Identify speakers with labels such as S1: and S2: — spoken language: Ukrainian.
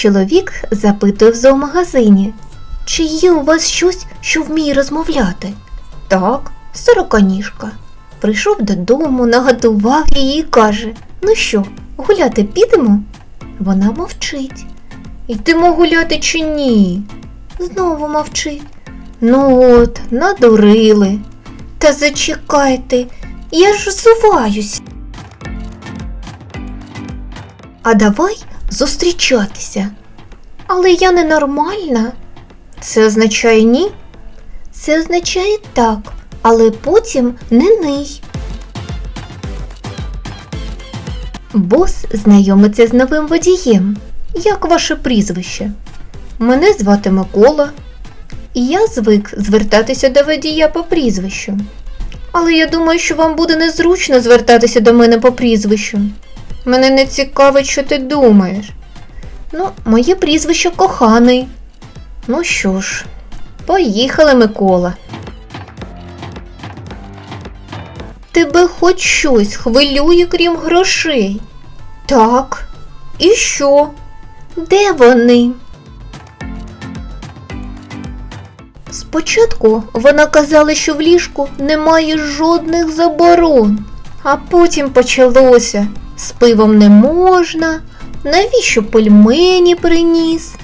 S1: Чоловік запитує в зоомагазині, чи є у вас щось, що вміє розмовляти? Так, сороконіжка. Прийшов додому, нагодував її і каже: Ну що, гуляти підемо? Вона мовчить. Йдемо гуляти чи ні? Знову мовчить. Ну от, надурили. Та зачекайте, я ж взуваюсь. А давай зустрічатися. Але я ненормальна. Це означає ні? Це означає так, але потім не ний. Бос знайомиться з новим водієм. Як ваше прізвище? Мене звати Микола. І я звик звертатися до водія по прізвищу. Але я думаю, що вам буде незручно звертатися до мене по прізвищу. Мене не цікавить, що ти думаєш. Ну, моє прізвище коханий. Ну що ж, поїхали, Микола. Тебе хоч щось хвилює, крім грошей. Так. І що? Де вони? Спочатку вона казала, що в ліжку немає жодних заборон, а потім почалося з пивом не можна, навіщо пельмені приніс?